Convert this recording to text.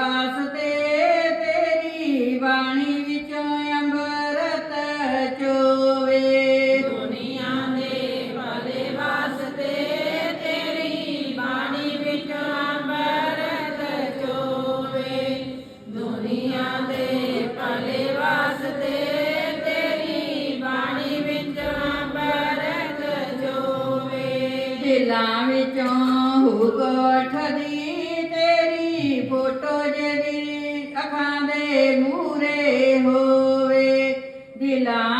वास्ते तेरी वाणी दुनिया दे भले वास्ते तेरी वाणी विच दुनिया दे भले वास्ते तेरी वाणी चोवे। दिलां विचों हुक फ़ोटो da